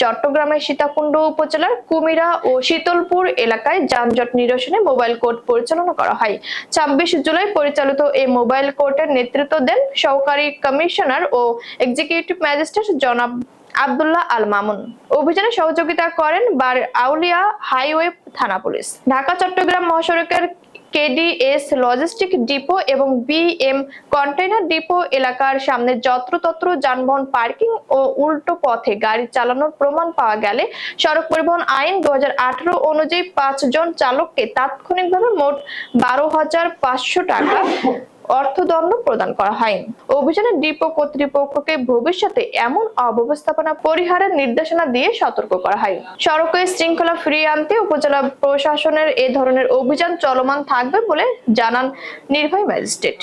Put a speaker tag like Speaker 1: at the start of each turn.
Speaker 1: চট্টগ্রামের সীতাকুণ্ড উপজেলার কুমিরা ও শীতলপুর এলাকায় যানজট নিরসনে মোবাইল কোর্ট পরিচালনা করা হয়। ছাব্বিশ জুলাই পরিচালিত এই মোবাইল কোর্টের নেতৃত্ব দেন সহকারী কমিশনার ও এক্সিকিউটিভ ম্যাজিস্ট্রেট জনাব আব্দুল্লাহ আল মামুন। অভিযানে সহযোগিতা করেন বার আউলিয়া হাইওয়ে থানা পুলিশ। ঢাকা চট্টগ্রাম মহাসড়কের কেডিএস লজিস্টিক ডিপো এবং বিএম কন্টেইনার ডিপো এলাকার সামনে যত্রতত্র যানবাহন পার্কিং ও উল্টো পথে গাড়ি চালানোর প্রমাণ পাওয়া গেলে সড়ক পরিবহন আইন দু হাজার আঠারো অনুযায়ী পাঁচজন চালককে তাৎক্ষণিকভাবে মোট বারো হাজার পাঁচশো টাকা অর্থদণ্ড প্রদান করা হয় অভিযানে ডিপো কর্তৃপক্ষকে ভবিষ্যতে এমন অব্যবস্থাপনা পরিহারের নির্দেশনা দিয়ে সতর্ক করা হয়। সড়কে শৃঙ্খলা ফিরিয়ে আনতে উপজেলা প্রশাসনের এ ধরনের অভিযান চলমান থাকবে বলে জানান নির্বাহী ম্যাজিস্ট্রেট।